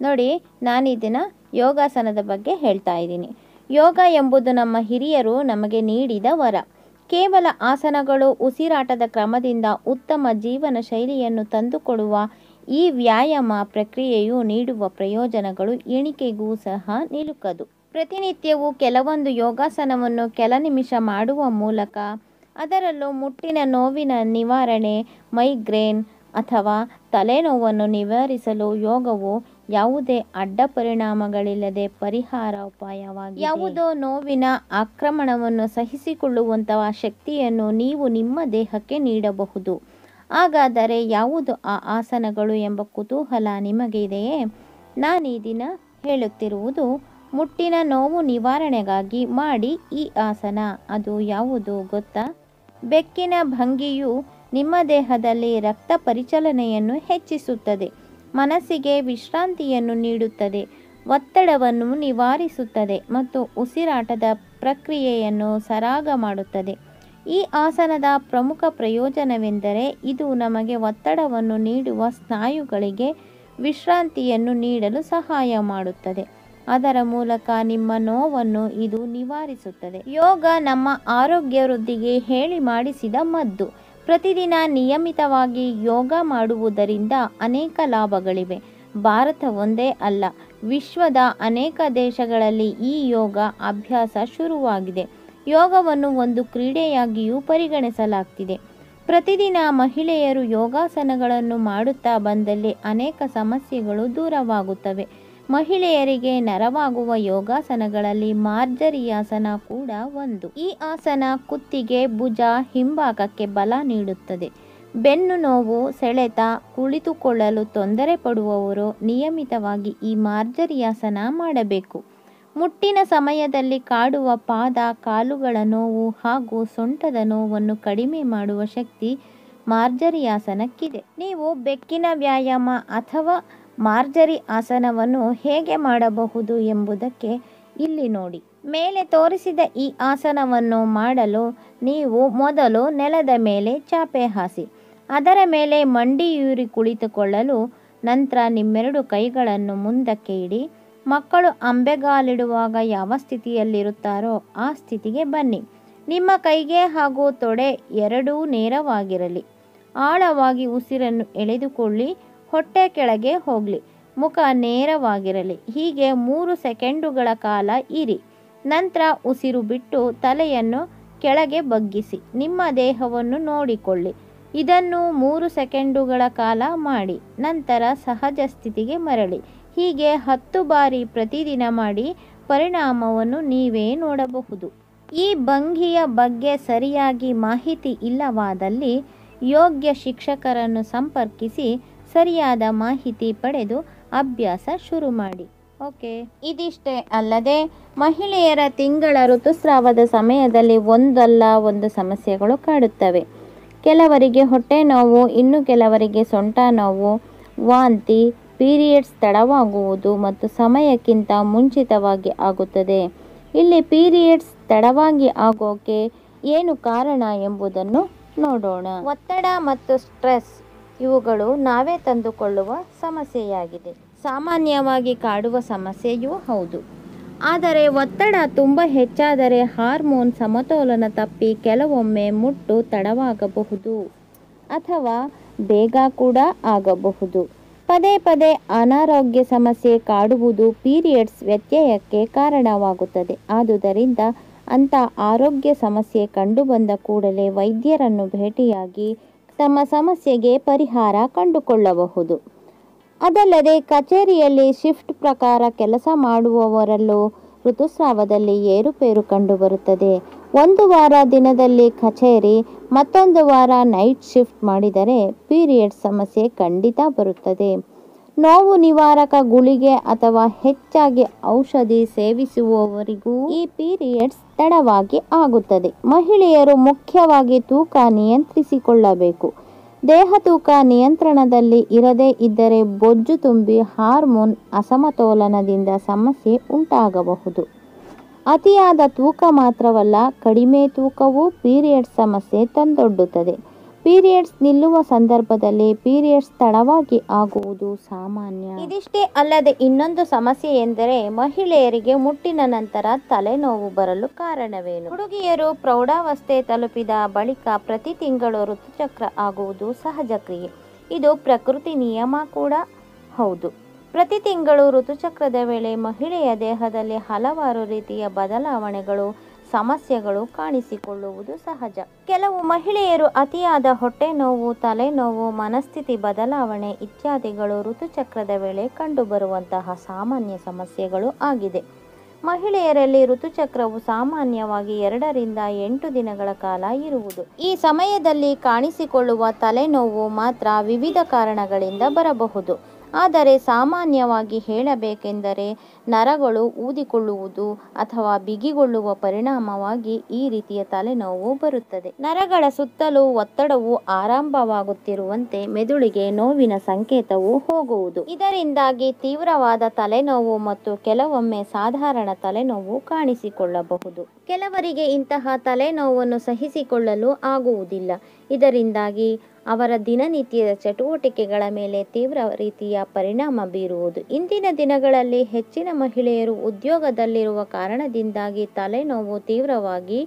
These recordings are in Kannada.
ನೋಡಿ ನಾನು ಇದನ್ನು ಯೋಗಾಸನದ ಬಗ್ಗೆ ಹೇಳ್ತಾ ಇದ್ದೀನಿ. ಯೋಗ ಎಂಬುದು ನಮ್ಮ ಹಿರಿಯರು ನಮಗೆ ನೀಡಿದ ವರ. ಕೇವಲ ಆಸನಗಳು ಉಸಿರಾಟದ ಕ್ರಮದಿಂದ ಉತ್ತಮ ಜೀವನ ಶೈಲಿಯನ್ನು ತಂದುಕೊಡುವ ಈ ವ್ಯಾಯಾಮ ಪ್ರಕ್ರಿಯೆಯು ನೀಡುವ ಪ್ರಯೋಜನಗಳು ಎಣಿಕೆಗೂ ಸಹ ನಿಲುಕದು. ಪ್ರತಿನಿತ್ಯವೂ ಕೆಲವೊಂದು ಯೋಗಾಸನವನ್ನು ಕೆಲ ನಿಮಿಷ ಮಾಡುವ ಮೂಲಕ ಅದರಲ್ಲೂ ಮುಟ್ಟಿನ ನೋವಿನ ನಿವಾರಣೆ, ಮೈಗ್ರೇನ್ ಅಥವಾ ತಲೆನೋವನ್ನು ನಿವಾರಿಸಲು ಯೋಗವು ಯಾವುದೇ ಅಡ್ಡ ಪರಿಣಾಮಗಳಿಲ್ಲದೆ ಪರಿಹಾರ ಉಪಾಯವಾಗಿದೆ. ಯಾವುದೋ ನೋವಿನ ಆಕ್ರಮಣವನ್ನು ಸಹಿಸಿಕೊಳ್ಳುವಂತಹ ಶಕ್ತಿಯನ್ನು ನೀವು ನಿಮ್ಮ ದೇಹಕ್ಕೆ ನೀಡಬಹುದು. ಹಾಗಾದರೆ ಯಾವುದು ಆ ಆಸನಗಳು ಎಂಬ ಕುತೂಹಲ ನಿಮಗೆ ಇದೆಯೇ ನಾನು ಈ ದಿನ ಹೇಳುತ್ತಿರುವುದು ಮುಟ್ಟಿನ ನೋವು ನಿವಾರಣೆಗಾಗಿ ಮಾಡಿ ಈ ಆಸನ. ಅದು ಯಾವುದು ಗೊತ್ತಾ? ಬೆಕ್ಕಿನ ಭಂಗಿಯು ನಿಮ್ಮ ದೇಹದಲ್ಲಿ ರಕ್ತ ಪರಿಚಲನೆಯನ್ನು ಹೆಚ್ಚಿಸುತ್ತದೆ. ಮನಸ್ಸಿಗೆ ವಿಶ್ರಾಂತಿಯನ್ನು ನೀಡುತ್ತದೆ. ಒತ್ತಡವನ್ನು ನಿವಾರಿಸುತ್ತದೆ ಮತ್ತು ಉಸಿರಾಟದ ಪ್ರಕ್ರಿಯೆಯನ್ನು ಸರಾಗ ಮಾಡುತ್ತದೆ. ಈ ಆಸನದ ಪ್ರಮುಖ ಪ್ರಯೋಜನವೆಂದರೆ ಇದು ನಮಗೆ ಒತ್ತಡವನ್ನು ನೀಡುವ ಸ್ನಾಯುಗಳಿಗೆ ವಿಶ್ರಾಂತಿಯನ್ನು ನೀಡಲು ಸಹಾಯ ಮಾಡುತ್ತದೆ. ಅದರ ಮೂಲಕ ನಿಮ್ಮ ನೋವನ್ನು ಇದು ನಿವಾರಿಸುತ್ತದೆ. ಯೋಗ ನಮ್ಮ ಆರೋಗ್ಯ ವೃದ್ಧಿಗೆ ಹೇಳಿ ಮಾಡಿಸಿದ ಮದ್ದು. ಪ್ರತಿದಿನ ನಿಯಮಿತವಾಗಿ ಯೋಗ ಮಾಡುವುದರಿಂದ ಅನೇಕ ಲಾಭಗಳಿವೆ. ಭಾರತ ಒಂದೇ ಅಲ್ಲ, ವಿಶ್ವದ ಅನೇಕ ದೇಶಗಳಲ್ಲಿ ಈ ಯೋಗ ಅಭ್ಯಾಸ ಶುರುವಾಗಿದೆ. ಯೋಗವನ್ನು ಒಂದು ಕ್ರೀಡೆಯಾಗಿಯೂ ಪರಿಗಣಿಸಲಾಗ್ತಿದೆ. ಪ್ರತಿದಿನ ಮಹಿಳೆಯರು ಯೋಗಾಸನಗಳನ್ನು ಮಾಡುತ್ತಾ ಬಂದಲ್ಲಿ ಅನೇಕ ಸಮಸ್ಯೆಗಳು ದೂರವಾಗುತ್ತವೆ. ಮಹಿಳೆಯರಿಗೆ ನರವಾಗುವ ಯೋಗಾಸನಗಳಲ್ಲಿ ಮಾರ್ಜರಿಯಾಸನ ಕೂಡ ಒಂದು. ಈ ಆಸನ ಕುತ್ತಿಗೆ ಭುಜ ಹಿಂಭಾಗಕ್ಕೆ ಬಲ ನೀಡುತ್ತದೆ. ಬೆನ್ನು ನೋವು ಸೆಳೆತ ಕುಳಿತುಕೊಳ್ಳಲು ತೊಂದರೆ ಪಡುವವರು ನಿಯಮಿತವಾಗಿ ಈ ಮಾರ್ಜರಿಯಾಸನ ಮಾಡಬೇಕು. ಮುಟ್ಟಿನ ಸಮಯದಲ್ಲಿ ಕಾಡುವ ಪಾದ, ಕಾಲುಗಳ ನೋವು ಹಾಗೂ ಸೊಂಟದ ನೋವನ್ನು ಕಡಿಮೆ ಮಾಡುವ ಶಕ್ತಿ ಮಾರ್ಜರಿಯಾಸನಕ್ಕಿದೆ. ನೀವು ಬೆಕ್ಕಿನ ವ್ಯಾಯಾಮ ಅಥವಾ ಮಾರ್ಜರಿ ಆಸನವನ್ನು ಹೇಗೆ ಮಾಡಬಹುದು ಎಂಬುದಕ್ಕೆ ಇಲ್ಲಿ ನೋಡಿ. ಮೇಲೆ ತೋರಿಸಿದ ಈ ಆಸನವನ್ನು ಮಾಡಲು ನೀವು ಮೊದಲು ನೆಲದ ಮೇಲೆ ಚಾಪೆ ಹಾಸಿ, ಅದರ ಮೇಲೆ ಮಂಡಿಯೂರಿ ಕುಳಿತುಕೊಳ್ಳಲು ನಂತರ ನಿಮ್ಮೆರಡು ಕೈಗಳನ್ನು ಮುಂದಕ್ಕೆ ಇಡಿ, ಮಕ್ಕಳು ಅಂಬೆಗಾಲಿಡುವಾಗ ಯಾವ ಸ್ಥಿತಿಯಲ್ಲಿರುತ್ತಾರೋ ಆ ಸ್ಥಿತಿಗೆ ಬನ್ನಿ. ನಿಮ್ಮ ಕೈಗೆ ಹಾಗೂ ತೊಡೆ ಎರಡೂ ನೇರವಾಗಿರಲಿ. ಆಳವಾಗಿ ಉಸಿರನ್ನು ಎಳೆದುಕೊಳ್ಳಿ ಹೊಟ್ಟೆ ಕೆಳಗೆ ಹೋಗಲಿ. ಮುಖ ನೇರವಾಗಿರಲಿ. ಹೀಗೆ ಮೂರು ಸೆಕೆಂಡುಗಳ ಕಾಲ ಇರಿ. ನಂತರ ಉಸಿರು ಬಿಟ್ಟು ತಲೆಯನ್ನು ಕೆಳಗೆ ಬಗ್ಗಿಸಿ. ನಿಮ್ಮ ದೇಹವನ್ನು ನೋಡಿಕೊಳ್ಳಿ. ಇದನ್ನು ಮೂರು ಸೆಕೆಂಡುಗಳ ಕಾಲ ಮಾಡಿ. ನಂತರ ಸಹಜ ಸ್ಥಿತಿಗೆ ಮರಳಿ. ಹೀಗೆ ಹತ್ತು ಬಾರಿ ಪ್ರತಿದಿನ ಮಾಡಿ ಪರಿಣಾಮವನ್ನು ನೀವೇ ನೋಡಬಹುದು. ಈ ಭಂಗಿಯ ಬಗ್ಗೆ ಸರಿಯಾಗಿ ಮಾಹಿತಿ ಇಲ್ಲವಾದಲ್ಲಿ ಯೋಗ್ಯ ಶಿಕ್ಷಕರನ್ನು ಸಂಪರ್ಕಿಸಿ ಸರಿಯಾದ ಮಾಹಿತಿ ಪಡೆದು ಅಭ್ಯಾಸ ಶುರು ಮಾಡಿ. ಓಕೆ. ಇದಿಷ್ಟೇ ಅಲ್ಲದೆ ಮಹಿಳೆಯರ ತಿಂಗಳ ಋತುಸ್ರಾವದ ಸಮಯದಲ್ಲಿ ಒಂದಲ್ಲ ಒಂದು ಸಮಸ್ಯೆಗಳು ಕಾಡುತ್ತವೆ. ಕೆಲವರಿಗೆ ಹೊಟ್ಟೆ ನೋವು, ಇನ್ನು ಕೆಲವರಿಗೆ ಸೊಂಟ ನೋವು, ವಾಂತಿ, ಪೀರಿಯಡ್ಸ್ ತಡವಾಗುವುದು ಮತ್ತು ಸಮಯಕ್ಕಿಂತ ಮುಂಚಿತವಾಗಿ ಆಗುತ್ತದೆ. ಇಲ್ಲಿ ಪೀರಿಯಡ್ಸ್ ತಡವಾಗಿ ಆಗೋಕೆ ಏನು ಕಾರಣ ಎಂಬುದನ್ನು ನೋಡೋಣ. ಒತ್ತಡ ಮತ್ತು ಸ್ಟ್ರೆಸ್ ಇವುಗಳು ನಾವೇ ತಂದುಕೊಳ್ಳುವ ಸಮಸ್ಯೆಯಾಗಿದೆ. ಸಾಮಾನ್ಯವಾಗಿ ಕಾಡುವ ಸಮಸ್ಯೆಯೂ ಹೌದು. ಆದರೆ ಒತ್ತಡ ತುಂಬ ಹೆಚ್ಚಾದರೆ ಹಾರ್ಮೋನ್ ಸಮತೋಲನ ತಪ್ಪಿ ಕೆಲವೊಮ್ಮೆ ಮುಟ್ಟು ತಡವಾಗಬಹುದು ಅಥವಾ ಬೇಗ ಕೂಡ ಆಗಬಹುದು. ಪದೇ ಪದೇ ಅನಾರೋಗ್ಯ ಸಮಸ್ಯೆ ಕಾಡುವುದು ಪೀರಿಯಡ್ಸ್ ವ್ಯತ್ಯಯಕ್ಕೆ ಕಾರಣವಾಗುತ್ತದೆ. ಆದುದರಿಂದ ಅಂಥ ಆರೋಗ್ಯ ಸಮಸ್ಯೆ ಕಂಡುಬಂದ ಕೂಡಲೇ ವೈದ್ಯರನ್ನು ಭೇಟಿಯಾಗಿ ತಮ್ಮ ಸಮಸ್ಯೆಗೆ ಪರಿಹಾರ ಕಂಡುಕೊಳ್ಳಬಹುದು. ಅದಲ್ಲದೆ ಕಚೇರಿಯಲ್ಲಿ ಶಿಫ್ಟ್ ಪ್ರಕಾರ ಕೆಲಸ ಮಾಡುವವರಲ್ಲೂ ಋತುಸ್ರಾವದಲ್ಲಿ ಏರುಪೇರು ಕಂಡುಬರುತ್ತದೆ. ಒಂದು ವಾರ ದಿನದಲ್ಲಿ ಕಚೇರಿ, ಮತ್ತೊಂದು ವಾರ ನೈಟ್ ಶಿಫ್ಟ್ ಮಾಡಿದರೆ ಪೀರಿಯಡ್ ಸಮಸ್ಯೆ ಖಂಡಿತ ಬರುತ್ತದೆ. ನೋವು ನಿವಾರಕ ಗುಳಿಗೆ ಅಥವಾ ಹೆಚ್ಚಾಗಿ ಔಷಧಿ ಸೇವಿಸುವವರಿಗೂ ಈ ಪೀರಿಯಡ್ಸ್ ತಡವಾಗಿ ಆಗುತ್ತದೆ. ಮಹಿಳೆಯರು ಮುಖ್ಯವಾಗಿ ತೂಕ ನಿಯಂತ್ರಿಸಿಕೊಳ್ಳಬೇಕು. ದೇಹ ತೂಕ ನಿಯಂತ್ರಣದಲ್ಲಿ ಇರದೇ ಇದ್ದರೆ ಬೊಜ್ಜು ತುಂಬಿ ಹಾರ್ಮೋನ್ ಅಸಮತೋಲನದಿಂದ ಸಮಸ್ಯೆ ಉಂಟಾಗಬಹುದು. ಅತಿಯಾದ ತೂಕ ಮಾತ್ರವಲ್ಲ ಕಡಿಮೆ ತೂಕವೂ ಪೀರಿಯಡ್ ಸಮಸ್ಯೆ ತಂದೊಡ್ಡುತ್ತದೆ. ಪೀರಿಯಡ್ಸ್ ನಿಲ್ಲುವ ಸಂದರ್ಭದಲ್ಲಿ ಪೀರಿಯಡ್ಸ್ ತಡವಾಗಿ ಆಗುವುದು ಸಾಮಾನ್ಯ. ಇದಿಷ್ಟೇ ಅಲ್ಲದೆ ಇನ್ನೊಂದು ಸಮಸ್ಯೆ ಎಂದರೆ ಮಹಿಳೆಯರಿಗೆ ಮುಟ್ಟಿನ ನಂತರ ತಲೆನೋವು ಬರಲು ಕಾರಣವೇನು? ಹುಡುಗಿಯರು ಪ್ರೌಢಾವಸ್ಥೆ ತಲುಪಿದ ಬಳಿಕ ಪ್ರತಿ ತಿಂಗಳು ಋತುಚಕ್ರ ಆಗುವುದು ಸಹಜ ಕ್ರಿಯೆ. ಇದು ಪ್ರಕೃತಿ ನಿಯಮ ಕೂಡ. ಹೌದು. ಪ್ರತಿ ತಿಂಗಳು ಋತುಚಕ್ರದ ವೇಳೆ ಮಹಿಳೆಯ ದೇಹದಲ್ಲಿ ಹಲವಾರು ರೀತಿಯ ಬದಲಾವಣೆಗಳು ಸಮಸ್ಯೆಗಳು ಕಾಣಿಸಿಕೊಳ್ಳುವುದು ಸಹಜ. ಕೆಲವು ಮಹಿಳೆಯರು ಅತಿಯಾದ ಹೊಟ್ಟೆ ನೋವು ತಲೆನೋವು, ಮನಸ್ಥಿತಿ ಬದಲಾವಣೆ ಇತ್ಯಾದಿಗಳು ಋತುಚಕ್ರದ ವೇಳೆ ಕಂಡುಬರುವಂತಹ ಸಾಮಾನ್ಯ ಸಮಸ್ಯೆಗಳು ಆಗಿದೆ. ಮಹಿಳೆಯರಲ್ಲಿ ಋತುಚಕ್ರವು ಸಾಮಾನ್ಯವಾಗಿ ಎರಡರಿಂದ ಎಂಟು ದಿನಗಳ ಕಾಲ ಇರುವುದು. ಈ ಸಮಯದಲ್ಲಿ ಕಾಣಿಸಿಕೊಳ್ಳುವ ತಲೆನೋವು ಮಾತ್ರ ವಿವಿಧ ಕಾರಣಗಳಿಂದ ಬರಬಹುದು. ಆದರೆ ಸಾಮಾನ್ಯವಾಗಿ ಹೇಳಬೇಕೆಂದರೆ ನರಗಳು ಊದಿಕೊಳ್ಳುವುದು ಅಥವಾ ಬಿಗಿಗೊಳ್ಳುವ ಪರಿಣಾಮವಾಗಿ ಈ ರೀತಿಯ ತಲೆನೋವು ಬರುತ್ತದೆ. ನರಗಳ ಸುತ್ತಲೂ ಒತ್ತಡವು ಆರಂಭವಾಗುತ್ತಿರುವಂತೆ ಮೆದುಳಿಗೆ ನೋವಿನ ಸಂಕೇತವು ಹೋಗುವುದು. ಇದರಿಂದಾಗಿ ತೀವ್ರವಾದ ತಲೆನೋವು ಮತ್ತು ಕೆಲವೊಮ್ಮೆ ಸಾಧಾರಣ ತಲೆನೋವು ಕಾಣಿಸಿಕೊಳ್ಳಬಹುದು. ಕೆಲವರಿಗೆ ಇಂತಹ ತಲೆನೋವನ್ನು ಸಹಿಸಿಕೊಳ್ಳಲು ಆಗುವುದಿಲ್ಲ. ಇದರಿಂದಾಗಿ ಅವರ ದಿನನಿತ್ಯದ ಚಟುವಟಿಕೆಗಳ ಮೇಲೆ ತೀವ್ರ ರೀತಿಯ ಪರಿಣಾಮ ಬೀರುವುದು. ಇಂದಿನ ದಿನಗಳಲ್ಲಿ ಹೆಚ್ಚಿನ ಮಹಿಳೆಯರು ಉದ್ಯೋಗದಲ್ಲಿರುವ ಕಾರಣದಿಂದಾಗಿ ತಲೆನೋವು ತೀವ್ರವಾಗಿ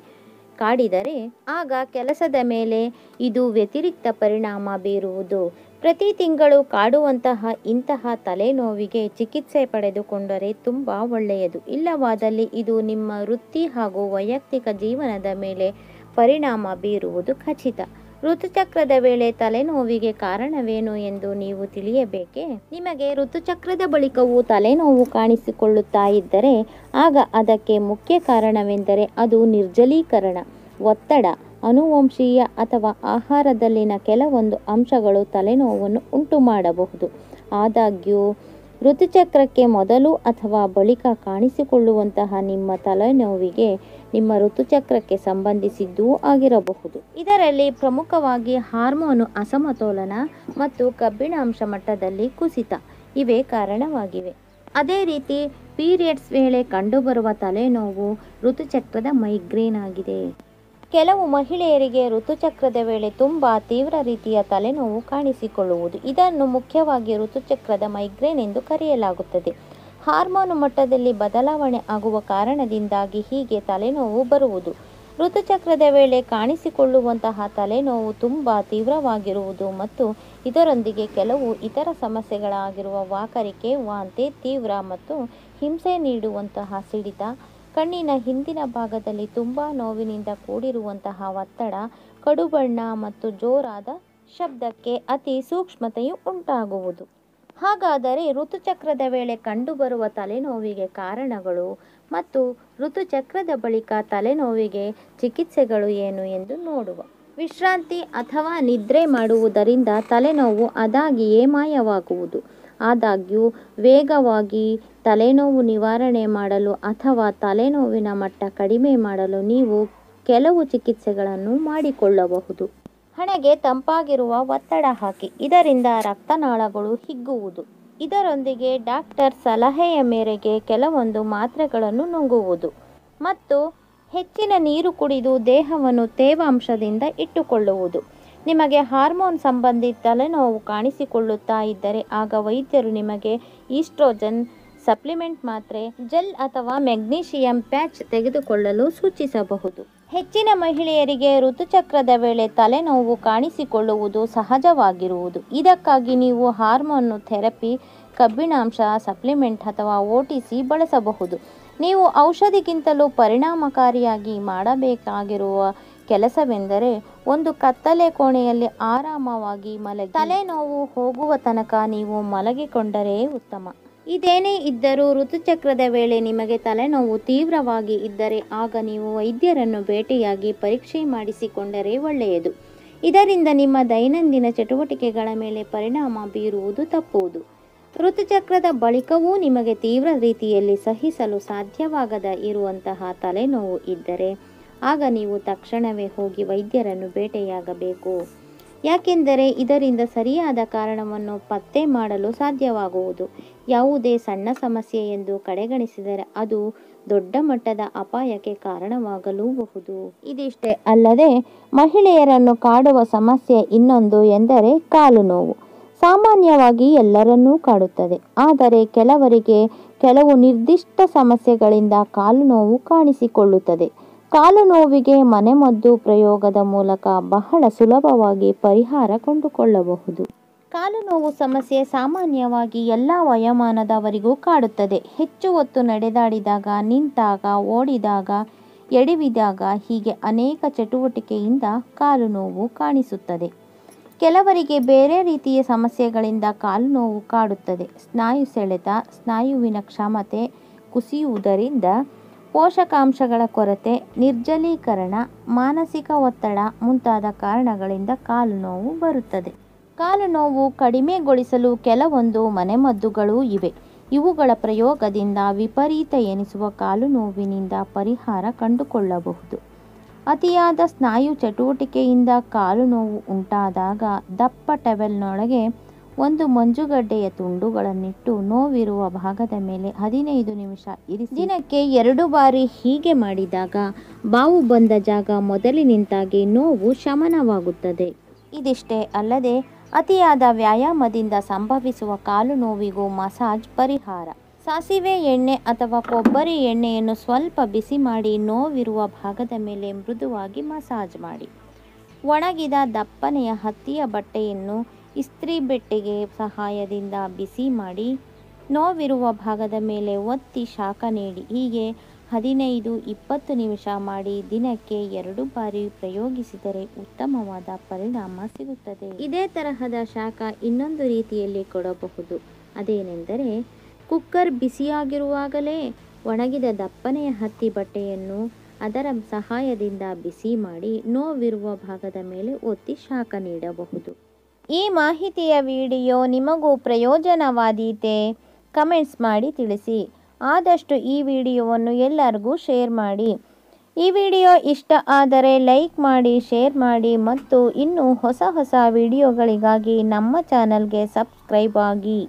ಕಾಡಿದರೆ, ಆಗ ಕೆಲಸದ ಮೇಲೆ ಇದು ವ್ಯತಿರಿಕ್ತ ಪರಿಣಾಮ ಬೀರುವುದು. ಪ್ರತಿ ತಿಂಗಳು ಕಾಡುವಂತಹ ಇಂತಹ ತಲೆನೋವಿಗೆ ಚಿಕಿತ್ಸೆ ಪಡೆದುಕೊಂಡರೆ ತುಂಬ ಒಳ್ಳೆಯದು. ಇಲ್ಲವಾದಲ್ಲಿ ಇದು ನಿಮ್ಮ ವೃತ್ತಿ ಹಾಗೂ ವೈಯಕ್ತಿಕ ಜೀವನದ ಮೇಲೆ ಪರಿಣಾಮ ಬೀರುವುದು ಖಚಿತ. ಋತುಚಕ್ರದ ವೇಳೆ ತಲೆನೋವಿಗೆ ಕಾರಣವೇನು ಎಂದು ನೀವು ತಿಳಿಯಬೇಕೆ? ನಿಮಗೆ ಋತುಚಕ್ರದ ಬಳಿಕವೂ ತಲೆನೋವು ಕಾಣಿಸಿಕೊಳ್ಳುತ್ತಾ ಇದ್ದರೆ ಆಗ ಅದಕ್ಕೆ ಮುಖ್ಯ ಕಾರಣವೆಂದರೆ ಅದು ನಿರ್ಜಲೀಕರಣ, ಒತ್ತಡ, ಅನುವಂಶೀಯ ಅಥವಾ ಆಹಾರದಲ್ಲಿನ ಕೆಲವೊಂದು ಅಂಶಗಳು ತಲೆನೋವನ್ನು ಉಂಟು ಮಾಡಬಹುದು ಆದಾಗ್ಯೂ ಋತುಚಕ್ರಕ್ಕೆ ಮೊದಲು ಅಥವಾ ಬಳಿಕ ಕಾಣಿಸಿಕೊಳ್ಳುವಂತಹ ನಿಮ್ಮ ತಲೆನೋವಿಗೆ ನಿಮ್ಮ ಋತುಚಕ್ರಕ್ಕೆ ಸಂಬಂಧಿಸಿದ್ದೂ ಆಗಿರಬಹುದು. ಇದರಲ್ಲಿ ಪ್ರಮುಖವಾಗಿ ಹಾರ್ಮೋನು ಅಸಮತೋಲನ ಮತ್ತು ಕಬ್ಬಿಣಾಂಶ ಮಟ್ಟದಲ್ಲಿ ಕುಸಿತ ಇವೇ ಕಾರಣವಾಗಿವೆ. ಅದೇ ರೀತಿ ಪೀರಿಯಡ್ಸ್ ವೇಳೆ ಕಂಡುಬರುವ ತಲೆನೋವು ಋತುಚಕ್ರದ ಮೈಗ್ರೇನ್ ಆಗಿದೆ. ಕೆಲವು ಮಹಿಳೆಯರಿಗೆ ಋತುಚಕ್ರದ ವೇಳೆ ತುಂಬ ತೀವ್ರ ರೀತಿಯ ತಲೆನೋವು ಕಾಣಿಸಿಕೊಳ್ಳುವುದು. ಇದನ್ನು ಮುಖ್ಯವಾಗಿ ಋತುಚಕ್ರದ ಮೈಗ್ರೇನ್ ಎಂದು ಕರೆಯಲಾಗುತ್ತದೆ. ಹಾರ್ಮೋನು ಮಟ್ಟದಲ್ಲಿ ಬದಲಾವಣೆ ಆಗುವ ಕಾರಣದಿಂದಾಗಿ ಹೀಗೆ ತಲೆನೋವು ಬರುವುದು. ಋತುಚಕ್ರದ ವೇಳೆ ಕಾಣಿಸಿಕೊಳ್ಳುವಂತಹ ತಲೆನೋವು ತುಂಬ ತೀವ್ರವಾಗಿರುವುದು ಮತ್ತು ಇದರೊಂದಿಗೆ ಕೆಲವು ಇತರ ಸಮಸ್ಯೆಗಳಾಗಿರುವ ವಾಕರಿಕೆ, ವಾಂತಿ, ತೀವ್ರ ಮತ್ತು ಹಿಂಸೆ ನೀಡುವಂತಹ ಸಿಡಿತ ಕಣ್ಣಿನ ಹಿಂದಿನ ಭಾಗದಲ್ಲಿ ತುಂಬ ನೋವಿನಿಂದ ಕೂಡಿರುವಂತಹ ಒತ್ತಡ, ಕಡುಬಣ್ಣ ಮತ್ತು ಜೋರಾದ ಶಬ್ದಕ್ಕೆ ಅತಿ ಸೂಕ್ಷ್ಮತೆಯು ಉಂಟಾಗುವುದು. ಹಾಗಾದರೆ ಋತುಚಕ್ರದ ವೇಳೆ ಕಂಡುಬರುವ ತಲೆನೋವಿಗೆ ಕಾರಣಗಳು ಮತ್ತು ಋತುಚಕ್ರದ ಬಳಿಕ ತಲೆನೋವಿಗೆ ಚಿಕಿತ್ಸೆಗಳು ಏನು ಎಂದು ನೋಡುವ. ವಿಶ್ರಾಂತಿ ಅಥವಾ ನಿದ್ರೆ ಮಾಡುವುದರಿಂದ ತಲೆನೋವು ಅದಾಗಿಯೇ ಮಾಯವಾಗುವುದು. ಆದಾಗ್ಯೂ, ವೇಗವಾಗಿ ತಲೆನೋವು ನಿವಾರಣೆ ಮಾಡಲು ಅಥವಾ ತಲೆನೋವಿನ ಮಟ್ಟ ಕಡಿಮೆ ಮಾಡಲು ನೀವು ಕೆಲವು ಚಿಕಿತ್ಸೆಗಳನ್ನು ಮಾಡಿಕೊಳ್ಳಬಹುದು. ಹಣೆಗೆ ತಂಪಾಗಿರುವ ಒತ್ತಡ ಹಾಕಿ, ಇದರಿಂದ ರಕ್ತನಾಳಗಳು ಹಿಗ್ಗುವುದು. ಇದರೊಂದಿಗೆ ಡಾಕ್ಟರ್ ಸಲಹೆಯ ಮೇರೆಗೆ ಕೆಲವೊಂದು ಮಾತ್ರೆಗಳನ್ನು ನುಂಗುವುದು ಮತ್ತು ಹೆಚ್ಚಿನ ನೀರು ಕುಡಿದು ದೇಹವನ್ನು ತೇವಾಂಶದಿಂದ ಇಟ್ಟುಕೊಳ್ಳುವುದು. ನಿಮಗೆ ಹಾರ್ಮೋನ್ ಸಂಬಂಧಿ ತಲೆನೋವು ಕಾಣಿಸಿಕೊಳ್ಳುತ್ತಾ ಇದ್ದರೆ ಆಗ ವೈದ್ಯರು ನಿಮಗೆ ಈಸ್ಟ್ರೋಜನ್ ಸಪ್ಲಿಮೆಂಟ್ ಮಾತ್ರೆ, ಜೆಲ್ ಅಥವಾ ಮೆಗ್ನೀಷಿಯಂ ಪ್ಯಾಚ್ ತೆಗೆದುಕೊಳ್ಳಲು ಸೂಚಿಸಬಹುದು. ಹೆಚ್ಚಿನ ಮಹಿಳೆಯರಿಗೆ ಋತುಚಕ್ರದ ವೇಳೆ ತಲೆನೋವು ಕಾಣಿಸಿಕೊಳ್ಳುವುದು ಸಹಜವಾಗಿರುವುದು. ಇದಕ್ಕಾಗಿ ನೀವು ಹಾರ್ಮೋನ್ ಥೆರಪಿ, ಕಬ್ಬಿಣಾಂಶ ಸಪ್ಲಿಮೆಂಟ್ ಅಥವಾ ಒ ಟಿ ಸಿ ಬಳಸಬಹುದು. ನೀವು ಔಷಧಿಗಿಂತಲೂ ಪರಿಣಾಮಕಾರಿಯಾಗಿ ಮಾಡಬೇಕಾಗಿರುವ ಕೆಲಸವೆಂದರೆ ಒಂದು ಕತ್ತಲೆ ಕೋಣೆಯಲ್ಲಿ ಆರಾಮವಾಗಿ ಮಲಗಿ. ತಲೆನೋವು ಹೋಗುವ ತನಕ ನೀವು ಮಲಗಿಕೊಂಡರೆ ಉತ್ತಮ. ಇದೇನೇ ಇದ್ದರೂ ಋತುಚಕ್ರದ ವೇಳೆ ನಿಮಗೆ ತಲೆನೋವು ತೀವ್ರವಾಗಿ ಇದ್ದರೆ ಆಗ ನೀವು ವೈದ್ಯರನ್ನು ಭೇಟಿಯಾಗಿ ಪರೀಕ್ಷೆ ಮಾಡಿಸಿಕೊಂಡರೆ ಒಳ್ಳೆಯದು. ಇದರಿಂದ ನಿಮ್ಮ ದೈನಂದಿನ ಚಟುವಟಿಕೆಗಳ ಮೇಲೆ ಪರಿಣಾಮ ಬೀರುವುದು ತಪ್ಪುವುದು. ಋತುಚಕ್ರದ ಬಳಿಕವೂ ನಿಮಗೆ ತೀವ್ರ ರೀತಿಯಲ್ಲಿ ಸಹಿಸಲು ಸಾಧ್ಯವಾಗದ ಇರುವಂತಹ ತಲೆನೋವು ಇದ್ದರೆ ಆಗ ನೀವು ತಕ್ಷಣವೇ ಹೋಗಿ ವೈದ್ಯರನ್ನು ಭೇಟಿಯಾಗಬೇಕು ಯಾಕೆಂದರೆ ಇದರಿಂದ ಸರಿಯಾದ ಕಾರಣವನ್ನು ಪತ್ತೆ ಮಾಡಲು ಸಾಧ್ಯವಾಗುವುದು. ಯಾವುದೇ ಸಣ್ಣ ಸಮಸ್ಯೆ ಎಂದು ಕಡೆಗಣಿಸಿದರೆ ಅದು ದೊಡ್ಡ ಮಟ್ಟದ ಅಪಾಯಕ್ಕೆ ಕಾರಣವಾಗಲೂಬಹುದು. ಇದಿಷ್ಟೇ ಅಲ್ಲದೆ ಮಹಿಳೆಯರನ್ನು ಕಾಡುವ ಸಮಸ್ಯೆ ಇನ್ನೊಂದು ಎಂದರೆ ಕಾಲು ನೋವು. ಸಾಮಾನ್ಯವಾಗಿ ಎಲ್ಲರನ್ನೂ ಕಾಡುತ್ತದೆ. ಆದರೆ ಕೆಲವರಿಗೆ ಕೆಲವು ನಿರ್ದಿಷ್ಟ ಸಮಸ್ಯೆಗಳಿಂದ ಕಾಲು ನೋವು ಕಾಣಿಸಿಕೊಳ್ಳುತ್ತದೆ. ಕಾಲು ನೋವಿಗೆ ಮನೆಮದ್ದು ಪ್ರಯೋಗದ ಮೂಲಕ ಬಹಳ ಸುಲಭವಾಗಿ ಪರಿಹಾರ ಕಂಡುಕೊಳ್ಳಬಹುದು. ಕಾಲು ನೋವು ಸಮಸ್ಯೆ ಸಾಮಾನ್ಯವಾಗಿ ಎಲ್ಲ ವಯಮಾನದವರಿಗೂ ಕಾಡುತ್ತದೆ. ಹೆಚ್ಚು ಹೊತ್ತು ನಡೆದಾಡಿದಾಗ, ನಿಂತಾಗ, ಓಡಿದಾಗ, ಎಡವಿದಾಗ ಹೀಗೆ ಅನೇಕ ಚಟುವಟಿಕೆಯಿಂದ ಕಾಲು ನೋವು ಕಾಣಿಸುತ್ತದೆ. ಕೆಲವರಿಗೆ ಬೇರೆ ರೀತಿಯ ಸಮಸ್ಯೆಗಳಿಂದ ಕಾಲು ನೋವು ಕಾಡುತ್ತದೆ. ಸ್ನಾಯು ಸೆಳೆತ, ಸ್ನಾಯುವಿನ ಕ್ಷಮತೆ ಕುಸಿಯುವುದರಿಂದ ಪೋಷಕಾಂಶಗಳ ಕೊರತೆ, ನಿರ್ಜಲೀಕರಣ, ಮಾನಸಿಕ ಒತ್ತಡ ಮುಂತಾದ ಕಾರಣಗಳಿಂದ ಕಾಲು ನೋವು ಬರುತ್ತದೆ. ಕಾಲು ನೋವು ಕಡಿಮೆಗೊಳಿಸಲು ಕೆಲವೊಂದು ಮನೆಮದ್ದುಗಳೂ ಇವೆ. ಇವುಗಳ ಪ್ರಯೋಗದಿಂದ ವಿಪರೀತ ಎನಿಸುವ ಕಾಲು ನೋವಿನಿಂದ ಪರಿಹಾರ ಕಂಡುಕೊಳ್ಳಬಹುದು. ಅತಿಯಾದ ಸ್ನಾಯು ಚಟುವಟಿಕೆಯಿಂದ ಕಾಲು ನೋವು ಉಂಟಾದಾಗ ದಪ್ಪ ಟವೆಲ್ನೊಳಗೆ ಒಂದು ಮಂಜುಗಡ್ಡೆಯ ತುಂಡುಗಳನ್ನಿಟ್ಟು ನೋವಿರುವ ಭಾಗದ ಮೇಲೆ ಹದಿನೈದು ನಿಮಿಷ ಇರಿಸಿ. ದಿನಕ್ಕೆ ಎರಡು ಬಾರಿ ಹೀಗೆ ಮಾಡಿದಾಗ ಬಾವು ಬಂದ ಜಾಗ ಮೊದಲಿನಿಂದಾಗಿ ನೋವು ಶಮನವಾಗುತ್ತದೆ. ಇದಿಷ್ಟೇ ಅಲ್ಲದೆ ಅತಿಯಾದ ವ್ಯಾಯಾಮದಿಂದ ಸಂಭವಿಸುವ ಕಾಲು ನೋವಿಗೂ ಮಸಾಜ್ ಪರಿಹಾರ. ಸಾಸಿವೆ ಎಣ್ಣೆ ಅಥವಾ ಕೊಬ್ಬರಿ ಎಣ್ಣೆಯನ್ನು ಸ್ವಲ್ಪ ಬಿಸಿ ಮಾಡಿ ನೋವಿರುವ ಭಾಗದ ಮೇಲೆ ಮೃದುವಾಗಿ ಮಸಾಜ್ ಮಾಡಿ. ಒಣಗಿದ ದಪ್ಪನೆಯ ಹತ್ತಿಯ ಬಟ್ಟೆಯನ್ನು ಇಸ್ತ್ರಿ ಬೆಟ್ಟೆಗೆ ಸಹಾಯದಿಂದ ಬಿಸಿ ಮಾಡಿ ನೋವಿರುವ ಭಾಗದ ಮೇಲೆ ಒತ್ತಿ ಶಾಖ ನೀಡಿ ಹೀಗೆ ಹದಿನೈದು ಇಪ್ಪತ್ತು ನಿಮಿಷ ಮಾಡಿ ದಿನಕ್ಕೆ ಎರಡು ಬಾರಿ ಪ್ರಯೋಗಿಸಿದರೆ ಉತ್ತಮವಾದ ಪರಿಣಾಮ ಸಿಗುತ್ತದೆ. ಇದೇ ತರಹದ ಶಾಖ ಇನ್ನೊಂದು ರೀತಿಯಲ್ಲಿ ಕೊಡಬಹುದು. ಅದೇನೆಂದರೆ ಕುಕ್ಕರ್ ಬಿಸಿಯಾಗಿರುವಾಗಲೇ ಒಣಗಿದ ದಪ್ಪನೆಯ ಹತ್ತಿ ಬಟ್ಟೆಯನ್ನು ಅದರ ಸಹಾಯದಿಂದ ಬಿಸಿ ಮಾಡಿ ನೋವಿರುವ ಭಾಗದ ಮೇಲೆ ಒತ್ತಿ ಶಾಖ ನೀಡಬಹುದು. ಈ ಮಾಹಿತಿಯ ವಿಡಿಯೋ ನಿಮಗೂ ಪ್ರಯೋಜನವಾದೀತೆ, ಕಮೆಂಟ್ಸ್ ಮಾಡಿ ತಿಳಿಸಿ. ಆದಷ್ಟು ಈ ವಿಡಿಯೋವನ್ನು ಎಲ್ಲರಿಗೂ ಶೇರ್ ಮಾಡಿ. ಈ ವಿಡಿಯೋ ಇಷ್ಟ ಆದರೆ ಲೈಕ್ ಮಾಡಿ, ಶೇರ್ ಮಾಡಿ ಮತ್ತು ಇನ್ನೂ ಹೊಸ ಹೊಸ ವಿಡಿಯೋಗಳಿಗಾಗಿ ನಮ್ಮ ಚಾನಲ್ಗೆ ಸಬ್ಸ್ಕ್ರೈಬ್ ಆಗಿ.